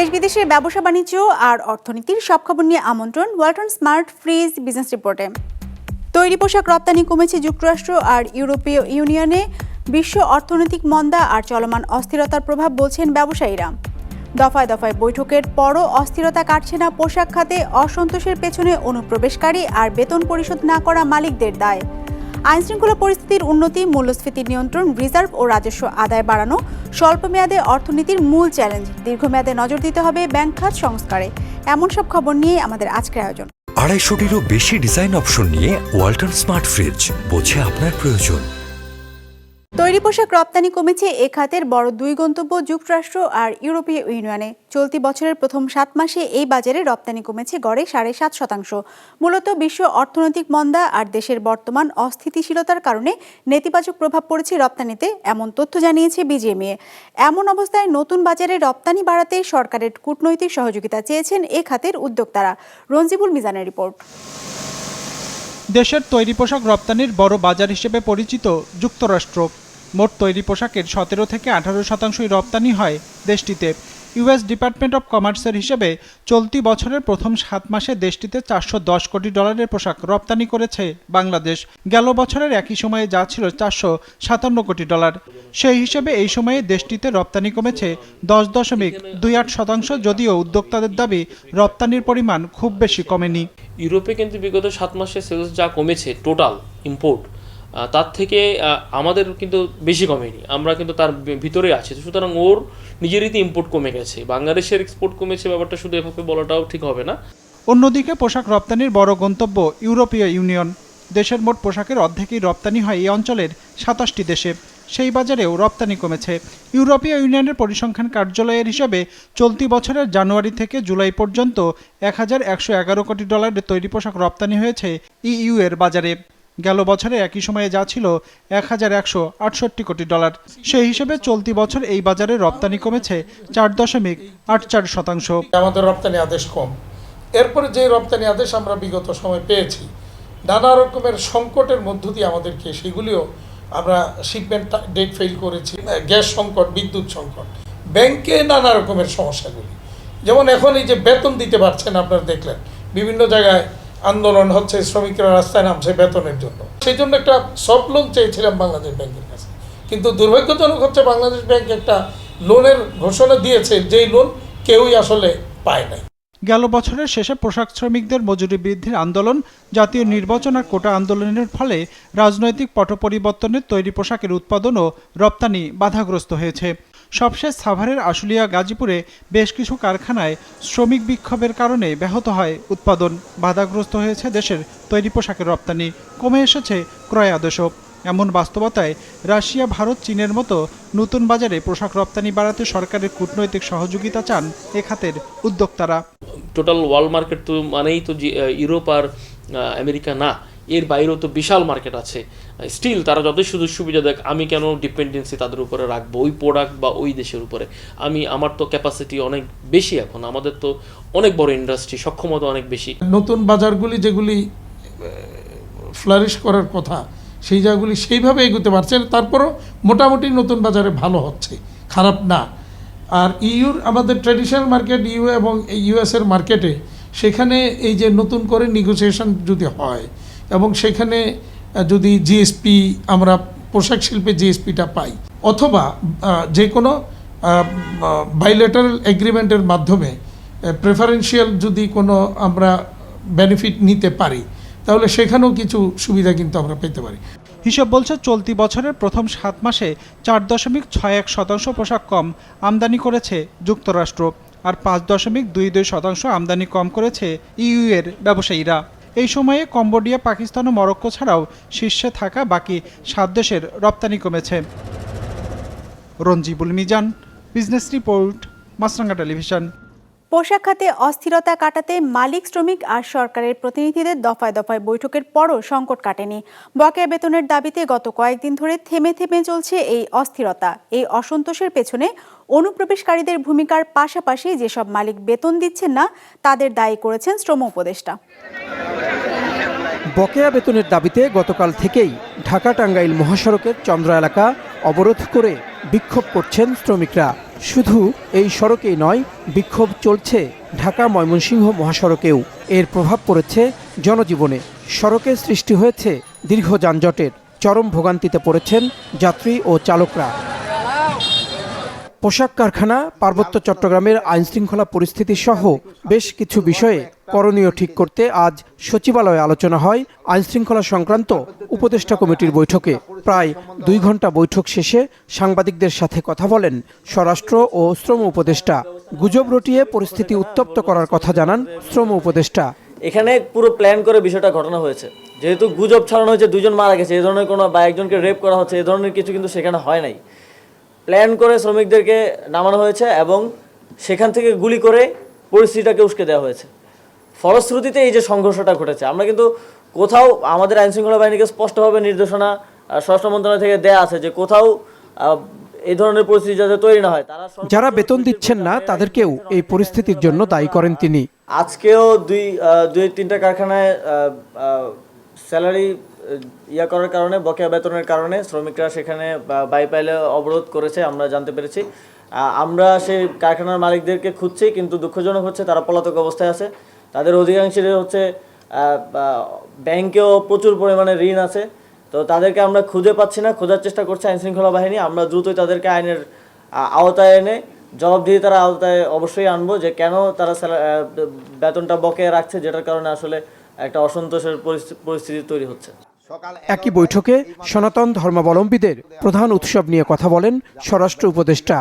দেশ বিদেশের ব্যবসা বাণিজ্য আর অর্থনীতির সব খবর নিয়ে আমন্ত্রণ ওয়ালটন স্মার্ট ফ্রিজ বিজনেস রিপোর্টে। তৈরি পোশাক রপ্তানি কমেছে যুক্তরাষ্ট্র আর ইউরোপীয় ইউনিয়নে। বিশ্ব অর্থনৈতিক মন্দা আর চলমান অস্থিরতার প্রভাব বলছেন ব্যবসায়ীরা। দফায় দফায় বৈঠকের পরও অস্থিরতা কাটছে না পোশাক খাতে, অসন্তোষের পেছনে অনুপ্রবেশকারী আর বেতন পরিশোধ না করা মালিকদের দায়। আইনশৃঙ্খলা পরিস্থিতির উন্নতি মূল্যস্ফীতি নিয়ন্ত্রণ, রিজার্ভ ও রাজস্ব আদায় বাড়ানো, স্বল্পমেয়াদে অর্থনীতির মূল চ্যালেঞ্জ। দীর্ঘমেয়াদে নজর দিতে হবে ব্যাংক খাত সংস্কারে। এমন সব খবর নিয়ে আমাদের আজকের আয়োজন। আড়াইশোটিরও বেশি ডিজাইন অপশন নিয়ে ওয়াল্টন স্মার্ট ফ্রিজ, বোঝে আপনার প্রয়োজন। তৈরি পোশাক রপ্তানি কমেছে এ খাতের বড় দুই গন্তব্য যুক্তরাষ্ট্র আর ইউরোপীয় ইউনিয়নে। চলতি বছরের প্রথম সাত মাসে এই বাজারে রপ্তানি কমেছে গড়ে সাড়ে সাত শতাংশ। মূলত বিশ্ব অর্থনৈতিক মন্দা আর দেশের বর্তমান অস্থিতিশীলতার কারণে নেতিবাচক প্রভাব পড়েছে রপ্তানিতে, এমন তথ্য জানিয়েছে বিজিএমএ এমন অবস্থায় নতুন বাজারে রপ্তানি বাড়াতে সরকারের কূটনৈতিক সহযোগিতা চেয়েছেন এ খাতের উদ্যোক্তারা। রঞ্জিবুল মিজানের রিপোর্ট। দেশের তৈরি পোশাক রপ্তানির বড় বাজার হিসেবে পরিচিত যুক্তরাষ্ট্র। মোট তৈরি পোশাকের সতেরো থেকে আঠারো শতাংশই রপ্তানি হয় দেশটিতে। ইউএস ডিপার্টমেন্ট অব কমার্সের হিসেবে চলতি বছরের প্রথম সাত মাসে দেশটিতে চারশো দশ কোটি ডলারের পোশাক রপ্তানি করেছে বাংলাদেশ। গেল বছরের একই সময়ে যা ছিল চারশো সাতান্ন কোটি ডলার। সেই হিসেবে এই সময়ে দেশটিতে রপ্তানি কমেছে দশ দশমিক দুই আট শতাংশ, যদিও উদ্যোক্তাদের দাবি রপ্তানির পরিমাণ খুব বেশি কমেনি। ইউরোপে কিন্তু বিগত সাত মাসে সেলস যা কমেছে টোটাল ইম্পোর্ট তার থেকে আমাদের কিন্তু বেশি কমেনি। আমরা কিন্তু তার ভিতরে আছি। সুতরাং ওর নিজেরই ইম্পোর্ট কমে গেছে। বাংলাদেশের এক্সপোর্ট কমেছে ব্যাপারটা শুধু এভাবে বলাটাও ঠিক হবে না। অন্যদিকে, পোশাক রপ্তানির বড় গন্তব্য ইউরোপীয় ইউনিয়ন। দেশের মোট পোশাকের অর্ধেকই রপ্তানি হয় এই অঞ্চলের সাতাশটি দেশে। সেই বাজারেও রপ্তানি কমেছে। ইউরোপীয় ইউনিয়নের পরিসংখ্যান কার্যালয়ের হিসাবে চলতি বছরের জানুয়ারি থেকে জুলাই পর্যন্ত এক হাজার একশো এগারো কোটি ডলারের তৈরি পোশাক রপ্তানি হয়েছে ইইউ এর বাজারে। গেল বছরে একই সময়ে যা ছিল এক হাজার একশো আটষট্টি কোটি ডলার। সেই হিসেবে চলতি বছর এই বাজারে রপ্তানি কমেছে চার দশমিক আট চার শতাংশ। আমাদের রপ্তানি আদেশ কম। এরপরে যে রপ্তানি আদেশ আমরা বিগত সময় পেয়েছি, নানা রকমের সংকটের মধ্য দিয়ে আমাদেরকে সেগুলিও আমরা শিপমেন্ট ডেট ফেল করেছি। গ্যাস সংকট, বিদ্যুৎ সংকট, ব্যাংকে নানা রকমের সমস্যাগুলি। যেমন এখন এই যে বেতন দিতে পারছেন আপনারা দেখলেন, বিভিন্ন জায়গায় আন্দোলন হচ্ছে, শ্রমিকরা রাস্তায় নামছে বেতনের জন্য। সেই জন্য একটা সফট লোন চেয়েছিলাম বাংলাদেশ ব্যাংকের কাছে। কিন্তু দুর্ভাগ্যজনক হচ্ছে বাংলাদেশ ব্যাংক একটা লোনের ঘোষণা দিয়েছে, যেই লোন কেউই আসলে পায় নাই। গেল বছরের শেষে পোশাক শ্রমিকদের মজুরি বৃদ্ধির আন্দোলন, জাতীয় নির্বাচন আর কোটা আন্দোলনের ফলে রাজনৈতিক পট পরিবর্তনের তৈরি পোশাকের উৎপাদন ও রপ্তানি বাধাগ্রস্ত হয়েছে। সবশেষ সাভারের আশুলিয়া, গাজীপুরে বেশ কিছু কারখানায় শ্রমিক বিক্ষোভের কারণে ব্যাহত হয় উৎপাদন। বাধাগ্রস্ত হয়েছে দেশের তৈরি পোশাকের রপ্তানি। কমে এসেছে ক্রয় আদেশও এমন বাস্তবতায় রাশিয়া, ভারত, চীনের মতো নতুন বাজারে পোশাক রপ্তানি বাড়াতে সরকারের কূটনৈতিক সহযোগিতা চান এ খাতের উদ্যোক্তারা। টোটাল ওয়ার্ল্ড মার্কেট তো মানেই তো ইউরোপ আর আমেরিকা না। এর বাইরেও তো বিশাল মার্কেট আছে। স্টিল তারা যতই সুযোগ সুবিধা দেখ, আমি কেন ডিপেন্ডেন্সি তাদের উপরে রাখব? ওই প্রোডাক্ট বা ওই দেশের উপরে। আমি, আমার তো ক্যাপাসিটি অনেক বেশি এখন। আমাদের তো অনেক বড় ইন্ডাস্ট্রি সক্ষমতা অনেক বেশি। নতুন বাজারগুলি যেগুলি ফ্লারিশ করার কথা, সেই জায়গাগুলি সেইভাবে এগোতে পারছে তারপরও মোটামুটি নতুন বাজারে ভালো হচ্ছে। খারাপ না। আর ইউর আমাদের ট্র্যাডিশনাল মার্কেট ইউ এবং ইউএসের মার্কেটে সেখানে এই যে নতুন করে নেগোসিয়েশন যদি হয় এবং সেখানে যদি জিএসপি আমরা পোশাক শিল্পে জিএসপিটা পাই। অথবা যে কোনো বাইলেটারাল এগ্রিমেন্টের মাধ্যমে প্রেফারেন্সিয়াল যদি কোনো আমরা বেনিফিট নিতে পারি, তাহলে সেখানেও কিছু সুবিধা কিন্তু আমরা পেতে পারি। হিসাব বলছে চলতি বছরের প্রথম সাত মাসে চার দশমিক ছয় এক শতাংশ পোশাক কম আমদানি করেছে যুক্তরাষ্ট্র, আর পাঁচ দশমিক দুই দুই শতাংশ আমদানি কম করেছে ইইউ এর ব্যবসায়ীরা। এই সময়ে কম্বোডিয়া, পাকিস্তান ও মরক্কো ছাড়াও শীর্ষে থাকা বাকি সাত দেশের রপ্তানি কমেছে। Ranjibul Mizan, business report, Maasranga television. পোশাক খাতে অস্থিরতা কাটাতে মালিক, শ্রমিক আর সরকারের প্রতিনিধিদের দফায় দফায় বৈঠকের পরও সংকট কাটেনি। বকেয়া বেতনের দাবিতে গত কয়েকদিন ধরে থেমে থেমে চলছে এই অস্থিরতা। এই অসন্তোষের পেছনে অনুপ্রবেশকারীদের ভূমিকার পাশাপাশি যেসব মালিক বেতন দিচ্ছেন না, তাদের দায়ী করেছেন শ্রম উপদেষ্টা। বকেয়া বেতনের দাবিতে গতকাল থেকেই ঢাকা টাঙ্গাইল মহাসড়কের চন্দ্র এলাকা অবরোধ করে বিক্ষোভ করছেন শ্রমিকরা। শুধু এই সড়কেই নয়, বিক্ষোভ চলছে ঢাকা ময়মনসিংহ মহাসড়কেও। এর প্রভাব পড়েছে জনজীবনে। সড়কে সৃষ্টি হয়েছে দীর্ঘ যানজটের, চরম ভোগান্তিতে পড়েছেন যাত্রী ও চালকরা। পোশাক কারখানা পার্বত্য চট্টগ্রামের আইনশৃঙ্খলা পরিস্থিতি সহ বেশ কিছু বিষয়ে করণীয় ঠিক করতে আজ সচিবালয়ে আলোচনা হয় আইনশৃঙ্খলা সংক্রান্ত উপদেষ্টা কমিটির বৈঠকে। প্রায় দুই ঘণ্টা বৈঠক শেষে সাংবাদিকদের সাথে কথা বলেন স্বরাষ্ট্র ও শ্রম উপদেষ্টা। গুজব রটিয়ে পরিস্থিতি উত্তপ্ত করার কথা জানান শ্রম উপদেষ্টা। এখানে পুরো প্ল্যান করে বিষয়টা ঘটনা হয়েছে। যেহেতু গুজব ছড়ানো হয়েছে দুজন মারা গেছে এই ধরনের কোনো বা একজনকে রেপ করা হচ্ছে এই ধরনের কিছু কিন্তু সেখানে হয় নাই। প্ল্যান করে শ্রমিকদেরকে নামানো হয়েছে এবং সেখান থেকে গুলি করে পরিস্থিতিটাকে উস্কে দেওয়া হয়েছে। ফলশ্রুতিতে এই যে সংঘর্ষটা ঘটেছে আমরা কিন্তু কোথাও আমাদের আইনশৃঙ্খলা বাহিনীকে স্পষ্টভাবে নির্দেশনা স্বরাষ্ট্র মন্ত্রণালয় থেকে দেয়া আছে যে কোথাও এই ধরনের পরিস্থিতি যাতে তৈরি না হয় তারা যারা বেতন দিচ্ছেন না তাদেরকেও এই পরিস্থিতির জন্য দায়ী করেন তিনি। আজকেও দুই দুই তিনটা কারখানায় স্যালারি ইয়া করার কারণে, বকেয়া বেতনের কারণে শ্রমিকরা সেখানে বাইপাইলে অবরোধ করেছে, আমরা জানতে পেরেছি। আমরা সেই কারখানার মালিকদেরকে খুঁজছি, কিন্তু দুঃখজনক হচ্ছে তারা পলাতক অবস্থায় আছে। তাদের অধিকাংশের হচ্ছে ব্যাংকেও প্রচুর পরিমাণে ঋণ আছে। তো তাদেরকে আমরা খুঁজে পাচ্ছি না, খোঁজার চেষ্টা করছে আইনশৃঙ্খলা বাহিনী। আমরা দ্রুতই তাদেরকে আইনের আওতায় এনে জবাবদিহিতার আওতায় অবশ্যই আনব যে কেন তারা বেতনটা বকেয়া রাখছে, যেটার কারণে আসলে একটা অসন্তোষের পরিস্থি- পরিস্থিতি তৈরি হচ্ছে। একই বৈঠকে সনাতন ধর্মাবলম্বীদের প্রধান উৎসব নিয়ে কথা বলেন স্বরাষ্ট্র উপদেষ্টা।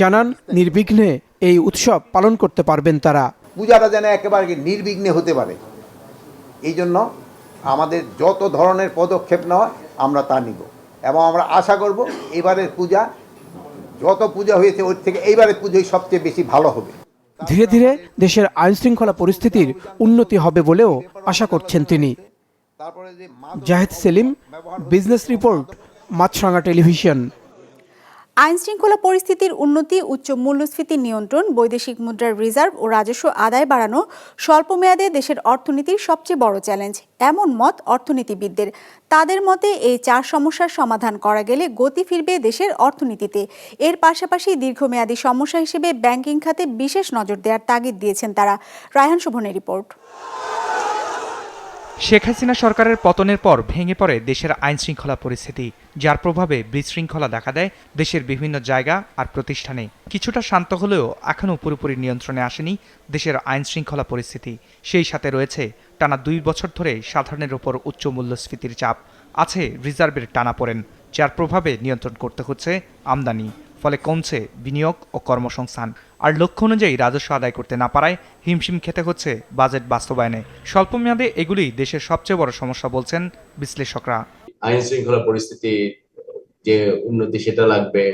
জানান নির্বিঘ্নে এই উৎসব পালন করতে পারবেন তারা। পূজাটা যেন একেবারে নির্বিঘ্নে হতে পারে। এই জন্য আমাদের যত ধরনের পদক্ষেপ নেওয়া আমরা তা নিব এবং আমরা আশা করব এবারের পূজা যত পূজা হয়েছে ওর থেকে এইবারের পুজোই সবচেয়ে বেশি ভালো হবে। ধীরে ধীরে দেশের আইনশৃঙ্খলা পরিস্থিতির উন্নতি হবে বলেও আশা করছেন তিনি। Zahed Selim business report Maasranga television. আইন শৃঙ্খলা পরিস্থিতির উন্নতি উচ্চ মূল্যস্ফীতি নিয়ন্ত্রণ বৈদেশিক মুদ্রার রিজার্ভ ও রাজস্ব আদায় বাড়ানো স্বল্প মেয়াদে দেশের অর্থনীতির সবচেয়ে বড় চ্যালেঞ্জ। এমন মত অর্থনীতিবিদদের। তাদের মতে এই চার সমস্যার সমাধান করা গেলে গতি ফিরবে দেশের অর্থনীতিতে। এর পাশাপাশি দীর্ঘমেয়াদী সমস্যা হিসেবে ব্যাংকিং খাতে বিশেষ নজর দেওয়ার তাগিদ দিয়েছেন তারা। রায়হান শোভনের রিপোর্ট। শেখ হাসিনা সরকারের পতনের পর ভেঙে পড়ে দেশের আইন শৃঙ্খলা পরিস্থিতি, যার প্রভাবে বিশৃঙ্খলা দেখা দেয় দেশের বিভিন্ন জায়গা আর প্রতিষ্ঠানে। কিছুটা শান্ত হলেও এখনও পুরোপুরি নিয়ন্ত্রণে আসেনি দেশের আইন শৃঙ্খলা পরিস্থিতি। সেই সাথে রয়েছে টানা দুই বছর ধরে সাধারণের ওপর উচ্চ মূল্যস্ফীতির চাপ। আছে রিজার্ভের টানা পড়েন, যার প্রভাবে নিয়ন্ত্রণ করতে হচ্ছে আমদানি। ফলে কমছে বিনিয়োগ ও কর্মসংস্থান। আর লক্ষ্য অনুযায়ী রাজস্ব আদায় করতে না পারায় হিমশিম খেতে হচ্ছে বাজেট বাস্তবায়নে। স্বল্প মেয়াদে এগুলি দেশের সবচেয়ে বড় সমস্যা বলছেন বিশ্লেষকরা। আইন শৃঙ্খলা পরিস্থিতি, যে উন্নতি সেটা লাগবে,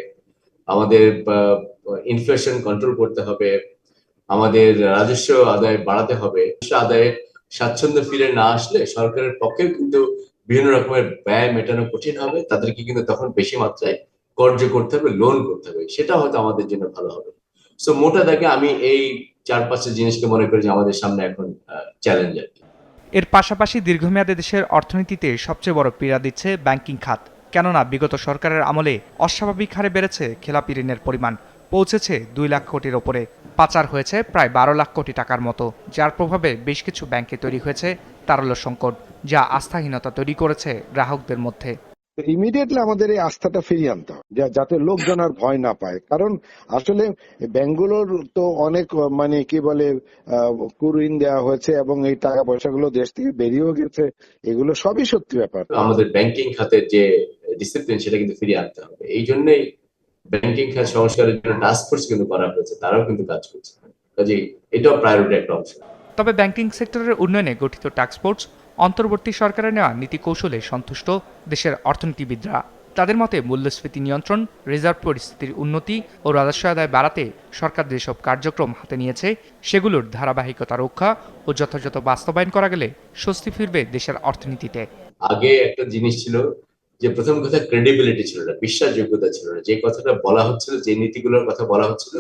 আমাদের ইনফ্লেশন কন্ট্রোল করতে হবে, আমাদের রাজস্ব আদায় বাড়াতে হবে। আদায়ে স্বাচ্ছন্দ্য ফিরে না আসলে সরকারের পক্ষেও কিন্তু বিভিন্ন রকমের ব্যয় মেটানো কঠিন হবে, তাদেরকে কিন্তু তখন বেশি মাত্রায় কর্য করতে হবে লোন করতে হবে। সেটা হয়তো আমাদের জন্য ভালো হবে। সো মোটা দাগে আমি এই চার পাঁচটা জিনিসকে মনে করি যে আমাদের সামনে এখন চ্যালেঞ্জ আর এর পাশাপাশি দীর্ঘমেয়াদে দেশের অর্থনীতিতে সবচেয়ে বড় পীড়া দিচ্ছে ব্যাংকিং খাত। কেননা, বিগত সরকারের আমলে অস্বাভাবিক হারে বেড়েছে খেলাপি ঋণের পরিমাণ। পৌঁছেছে দুই লাখ কোটির ওপরে। পাচার হয়েছে প্রায় বারো লাখ কোটি টাকার মতো, যার প্রভাবে বেশ কিছু ব্যাংকে তৈরি হয়েছে তারল্য সংকট, যা আস্থাহীনতা তৈরি করেছে গ্রাহকদের মধ্যে। ইমিডিয়েটলি আমাদের এই আস্থাটা ফিরিয়ে আনতে হবে যা- যাতে লোকজন আর ভয় না পায়। কারণ আসলে ব্যাংকগুলোর তো অনেক মানে কি বলে কুঋণ দেওয়া হয়েছে এবং এই টাকা পয়সাগুলো দেশ থেকে বেরিয়েও গেছে। এগুলো সবই সত্যি ব্যাপার। আমাদের ব্যাংকিং খাতের যে ডিসিপ্লিন সেটা কিন্তু ফিরিয়ে আনতে হবে। এই জন্যই ব্যাংকিং খাত সংস্কারের জন্য টাস্ক ফোর্স কিন্তু করা হয়েছে তারাও কিন্তু কাজ করছে। কাজে এটাও প্রায়োরিটি একটা অংশ। তবে ব্যাংকিং সেক্টরের উন্নয়নে গঠিত টাস্কফোর্স অন্তর্বর্তী সরকারের নেওয়া নীতি কৌশলে সন্তুষ্ট দেশের অর্থনীতিবিদরা। তাদের মতে মূল্যস্ফীতি নিয়ন্ত্রণ, রিজার্ভ পরিস্থিতির উন্নতি ও রাজস্ব আদায় বাড়াতে সরকার যেসব কার্যক্রম হাতে নিয়েছে, সেগুলোর ধারাবাহিকতা রক্ষা ও যথাযথ বাস্তবায়ন করা গেলে স্বস্তি ফিরবে দেশের অর্থনীতিতে। আগে একটা জিনিস ছিল যে প্রথম কথা ক্রেডিবিলিটি ছিল না, বিশ্বাসযোগ্যতা ছিল না। যে কথাটা বলা হচ্ছিল, যে নীতিগুলোর কথা বলা হচ্ছিল,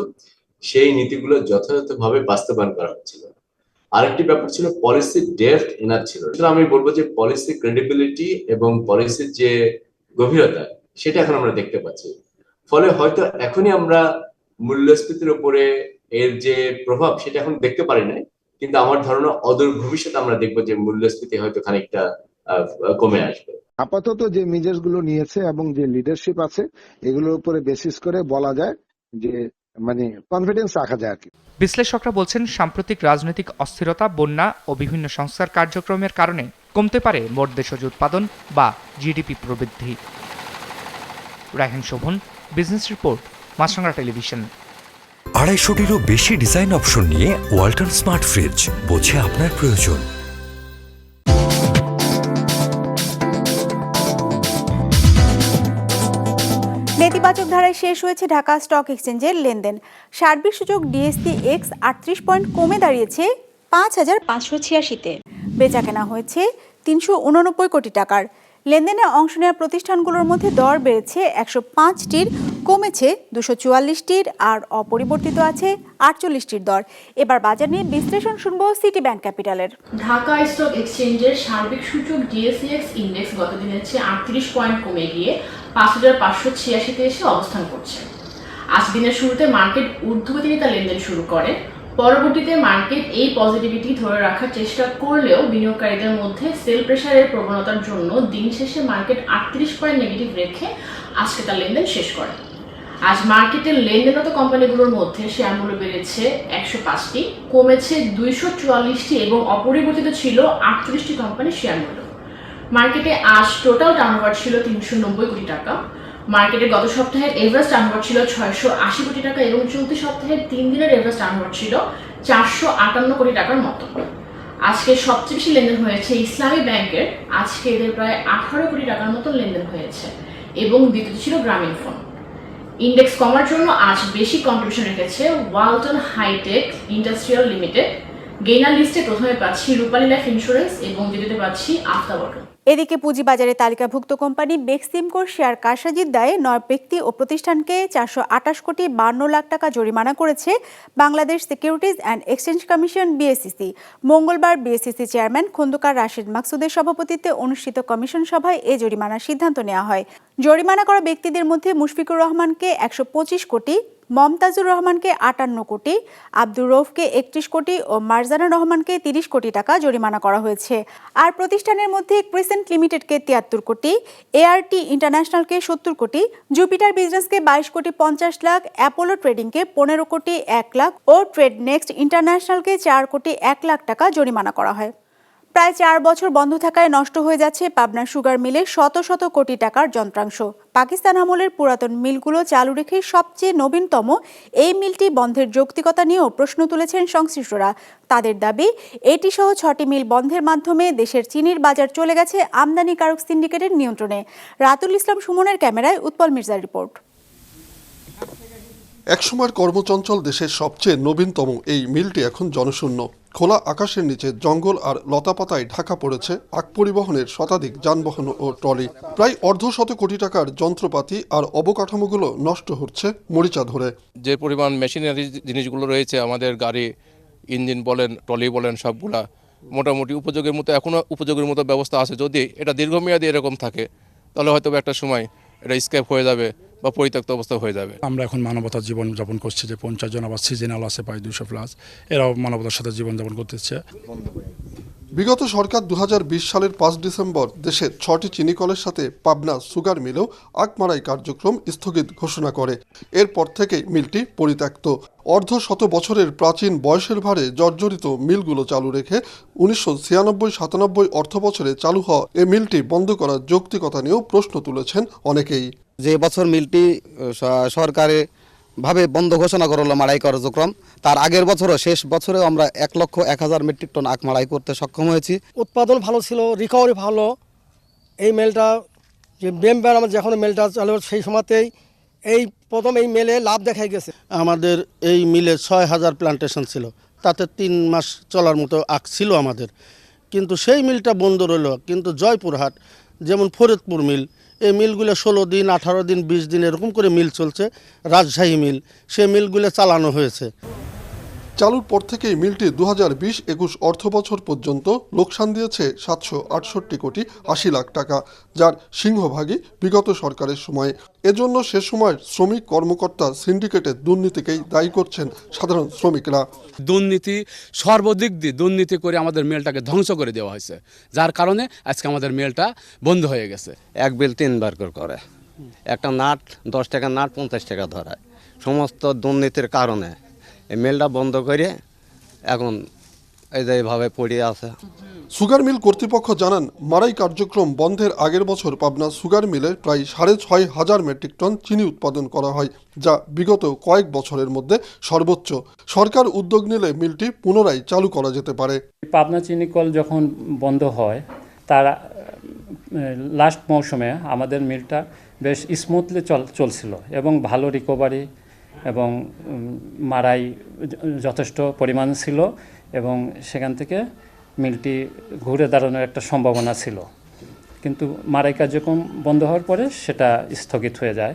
সেই নীতিগুলো যথাযথভাবে বাস্তবায়ন করা হচ্ছিল। আরেকটি ব্যাপার ছিল পলিসি ডেফট এনার ছিল। সুতরাং আমি বলব যে পলিসি ক্রেডিবিলিটি এবং পলিসির যে গভীরতা, সেটা এখন আমরা দেখতে পাচ্ছি। ফলে হয়তো এখনই আমরা মূল্যস্ফীতির উপরে এর যে প্রভাব, সেটা এখন দেখতে পারি নাই, কিন্তু আমার ধারণা অদূর ভবিষ্যতে আমরা দেখব যে মূল্যস্ফীতি হয়তো খানিকটা কমে আসবে। আপাতত যে মেজার্সগুলো নিয়েছে এবং যে লিডারশিপ আছে, এগুলোর উপরে বেসিস করে বলা যায় যে মানে কনফিডেন্স রাখা যায় আর কি। বিশ্লেষকরা বলছেন সাম্প্রতিক রাজনৈতিক অস্থিরতা বন্যা ও বিভিন্ন সংস্কার কার্যক্রমের কারণে কমতে পারে মোট দেশজ উৎপাদন বা জিডিপি প্রবৃদ্ধি। Raihan Shovon business report Maasranga television আড়াইশোটিরও বেশি ডিজাইন অপশন নিয়ে ওয়ালটন স্মার্ট ফ্রিজ বোঝে আপনার প্রয়োজন। নেতিবাচক ধারায় শেষ হয়েছে ঢাকা স্টক এক্সচেঞ্জের লেনদেন। সার্বিক সূচক ডিএসসি এক্স আটত্রিশ পয়েন্ট কমে দাঁড়িয়েছে পাঁচ হাজার পাঁচশো ছিয়াশিতে। বেচা কেনা হয়েছে তিনশো উননব্বই কোটি টাকার। লেনদেনে অংশ নেওয়া প্রতিষ্ঠানগুলোর মধ্যে দর বেড়েছে একশো পাঁচটির, কমেছে দুশো চুয়াল্লিশটির আর অপরিবর্তিত আছে আটচল্লিশটির দর। এবার বাজার নিয়ে বিশ্লেষণ শুনব সিটি ব্যাংক ক্যাপিটালের ঢাকা স্টক এক্সচেঞ্জের সার্বিক সূচক ডিএসইএক্স ইন্ডেক্স গত চেয়ে আটত্রিশ পয়েন্ট কমে গিয়ে পাঁচ হাজার পাঁচশো ছিয়াশিতে এসে অবস্থান করছে। আজ দিনের শুরুতে মার্কেট ঊর্ধ্বগতিতে তার লেনদেন শুরু করে। পরবর্তীতে মার্কেট এই পজিটিভিটি ধরে রাখার চেষ্টা করলেও বিনিয়োগকারীদের মধ্যে সেল প্রেশারের প্রবণতার জন্য দিন শেষে মার্কেট আটত্রিশ পয়েন্ট নেগেটিভ রেখে আজকে তার লেনদেন শেষ করে। আজ মার্কেটের লেনদেনরত কোম্পানিগুলোর মধ্যে শেয়ারমূল্য বেড়েছে একশো পাঁচটি, কমেছে দুইশো চুয়াল্লিশটি এবং অপরিবর্তিত ছিল আটচল্লিশটি কোম্পানির শেয়ার মূল্য। মার্কেটে আজ টোটাল টার্নওভার ছিল তিনশো নব্বই কোটি টাকা। মার্কেটের গত সপ্তাহের এভারেজ টার্নওভার ছিল ছয়শো আশি কোটি টাকা এবং চলতি সপ্তাহের তিন দিনের এভারেজ টার্নওভার ছিল চারশো আটান্ন কোটি টাকার মতো। আজকে সবচেয়ে বেশি লেনদেন হয়েছে ইসলামী ব্যাংকের আজকে এদের প্রায় আঠারো কোটি টাকার মতো লেনদেন হয়েছে এবং দ্বিতীয় ছিল গ্রামীণ ফোন। ইন্ডেক্স কমার জন্য আজ বেশি কন্ট্রিবিউশন রেখেছে Walton hitech industrial limited gainer লিস্টে প্রথমে পাচ্ছি রূপালী লাইফ ইন্স্যুরেন্স এবং দ্বিতীয়তে পাচ্ছি আফতা ওয়াটার এদিকে পুঁজিবাজারে তালিকাভুক্ত কোম্পানি বেক্সিমকোর শেয়ার কারসাজির দায়ে নয় ব্যক্তি ও প্রতিষ্ঠানকে চারশো আটাশ কোটি বান্ন লাখ টাকা জরিমানা করেছে Bangladesh securities and exchange commission BSCC মঙ্গলবার বিএসসিসি চেয়ারম্যান খন্দকার রাশেদ মাকসুদের সভাপতিত্বে অনুষ্ঠিত কমিশন সভায় এ জরিমানার সিদ্ধান্ত নেওয়া হয়। জরিমানা করা ব্যক্তিদের মধ্যে মুশফিকুর রহমানকে একশো পঁচিশ কোটি মমতাজুর রহমানকে আটান্ন কোটি, আব্দুর রৌফকে একত্রিশ কোটি ও মারজানা রহমানকে তিরিশ কোটি টাকা জরিমানা করা হয়েছে। আর প্রতিষ্ঠানের মধ্যে ক্রিসেন্ট লিমিটেডকে তিয়াত্তর কোটি, এআরটি ইন্টারন্যাশনালকে সত্তর কোটি, জুপিটার বিজনেসকে বাইশ কোটি পঞ্চাশ লাখ, অ্যাপোলো ট্রেডিংকে পনেরো কোটি এক লাখ ও ট্রেড নেক্সট ইন্টারন্যাশনালকে চার কোটি এক লাখ টাকা জরিমানা করা হয়। প্রায় চার বছর বন্ধ থাকায় নষ্ট হয়ে যাচ্ছে পাবনা সুগার মিলের শত শত কোটি টাকার যন্ত্রাংশ। পাকিস্তান আমলের পুরাতন মিলগুলো চালু রেখে সবচেয়ে নবীনতম এই মিলটি বন্ধের যৌক্তিকতা নিয়েও প্রশ্ন তুলেছেন সংশ্লিষ্টরা। তাদের দাবি, এটি সহ ছটি মিল বন্ধের মাধ্যমে দেশের চিনির বাজার চলে গেছে আমদানিকারক সিন্ডিকেটের নিয়ন্ত্রণে। রাতুল ইসলাম সুমনের ক্যামেরায় উৎপল মির্জার রিপোর্ট। একসময়ের কর্মচঞ্চল দেশের সবচেয়ে নবীনতম এই মিলটি এখন জনশূন্য। খোলা আকাশের নিচে জঙ্গল আর লতাপাতায় ঢাকা পড়েছে আক পরিবহনের শতাধিক যানবাহন ও ট্রলি। প্রায় অর্ধশত কোটি টাকার যন্ত্রপাতি আর অবকাঠামোগুলো নষ্ট হচ্ছে মরিচা ধরে। যে পরিমাণ মেশিনারি জিনিসগুলো রয়েছে, আমাদের গাড়ি, ইঞ্জিন বলেন, ট্রলি বলেন, সবগুলা মোটামুটি উপযোগের মতো এখনও উপযোগের মতো ব্যবস্থা আছে। যদি এটা দীর্ঘমেয়াদী এরকম থাকে, তাহলে হয়তো একটা সময় এটা স্কেপ হয়ে যাবে। বা পরিত্যক্ত অবস্থা হয়ে যাবে। আমরা এখন মানবতার জীবন যাপন করছি যে পঞ্চাশ জন আবার সিজনাল আছে প্রায় দুশো প্লাস এরাও মানবতার সাথে জীবন যাপন করতেছে। বিগত সরকার দু হাজার বিশ সালের পাঁচ ডিসেম্বর দেশের ছটি চিনি কলের সাথে পাবনা সুগার মিলেও আকমারাই কার্যক্রম স্থগিত ঘোষণা করে। এরপর থেকেই মিলটি পরিত্যক্ত। অর্ধ শত বছরের প্রাচীন বয়সের ভারে জর্জরিত মিলগুলো চালু রেখে উনিশশো ছিয়ানব্বই সাতানব্বই অর্থ বছরে চালু হওয়া এ মিলটি বন্ধ করার যৌক্তিকতা নিয়েও প্রশ্ন তুলেছেন অনেকেই। যে বছর মিলটি সরকারে ভাবে বন্ধ ঘোষণা করল মাড়াই কার্যক্রম। তার আগের বছরও শেষ বছরে আমরা এক লক্ষ এক হাজার মেট্রিক টন আখ মাড়াই করতে সক্ষম হয়েছি। উৎপাদন ভালো ছিল রিকভারি ভালো। এই মেলটা যে বেমবার আমার যখন মেলটা চালু সেই সময়তেই এই প্রথম এই মেলে লাভ দেখাই গেছে। আমাদের এই মিলে ছয় হাজার প্লান্টেশন ছিল। তাতে তিন মাস চলার মতো আখ ছিল আমাদের। কিন্তু সেই মিলটা বন্ধ রইল। কিন্তু জয়পুরহাট যেমন ফরিদপুর মিল এই মিলগুলো ষোলো দিন, আঠারো দিন, বিশ দিন এরকম করে মিল চলছে, রাজশাহী মিল। সে মিলগুলো চালানো হয়েছে। চালুর পর থেকেই মিলটি দু হাজার বিশ একুশ অর্থ বছর পর্যন্ত লোকসান দিয়েছে সাতশো আটষট্টি কোটি আশি লাখ টাকা যার সিংহভাগই বিগত সরকারের সময়ে। এজন্য সে সময় শ্রমিক কর্মকর্তা সিন্ডিকেটের দুর্নীতিকেই দায়ী করছেন সাধারণ শ্রমিকরা। দুর্নীতি সর্বদিক দিয়ে দুর্নীতি করে আমাদের মেলটাকে ধ্বংস করে দেওয়া হয়েছে যার কারণে আজকে আমাদের মেলটা বন্ধ হয়ে গেছে। এক বিল তিনবার করে করে। একটা নাট দশ টাকা নাট পঞ্চাশ টাকা ধরায়। সমস্ত দুর্নীতির কারণে এই মেলটা বন্ধ করে এখন এই যে এইভাবে পড়ে আছে। সুগার মিল কর্তৃপক্ষ জানান মারাই কার্যক্রম বন্ধের আগের বছর পাবনা সুগার মিলে প্রায় সাড়ে ছয় হাজার মেট্রিক টন চিনি উৎপাদন করা হয় যা বিগত কয়েক বছরের মধ্যে সর্বোচ্চ। সরকার উদ্যোগ নিলে মিলটি পুনরায় চালু করা যেতে পারে। পাবনা চিনি কল যখন বন্ধ হয় তার লাস্ট মৌসুমে আমাদের মিলটা বেশ স্মুথলি চল চলছিল এবং ভালো রিকভারি এবং মারাই যথেষ্ট পরিমাণ ছিল এবং সেখান থেকে মিলটি ঘুরে দাঁড়ানোর একটা সম্ভাবনা ছিল। কিন্তু মারাই কার্যক্রম বন্ধ হওয়ার পরে সেটা স্থগিত হয়ে যায়।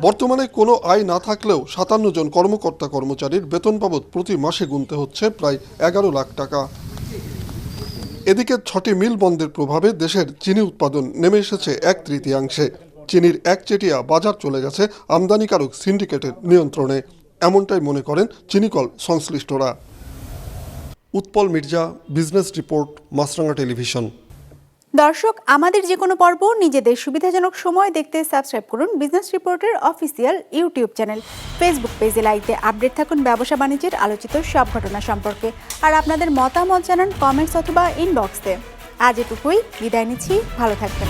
বর্তমানে কোনো আয় না থাকলেও সাতান্ন জন কর্মকর্তা কর্মচারীর বেতন বাবদ প্রতি মাসে গুনতে হচ্ছে প্রায় এগারো লাখ টাকা। এদিকে ছটি মিল বন্ধের প্রভাবে দেশের চিনি উৎপাদন নেমে এসেছে এক তৃতীয়াংশে। চিনির একচেটিয়া বাজার চলে গেছে আমদানিকারক সিন্ডিকেটের নিয়ন্ত্রণে। এমনটাই মনে করেন চিনিকল সংশ্লিষ্টরা। Utpal Mirza, business report Maasranga television. দর্শক, আমাদের যে কোনো পর্ব নিজেদের সুবিধাজনক সময় দেখতে সাবস্ক্রাইব করুন বিজনেস রিপোর্টের অফিসিয়াল ইউটিউব চ্যানেল। ফেসবুক পেজে লাইকতে আপডেট থাকুন ব্যবসা বাণিজ্যের আলোচিত সব ঘটনা সম্পর্কে। আর আপনাদের মতামত জানান কমেন্টস অথবা ইনবক্সে আজ এটুকুই, বিদায় নিচ্ছি, ভালো থাকবেন।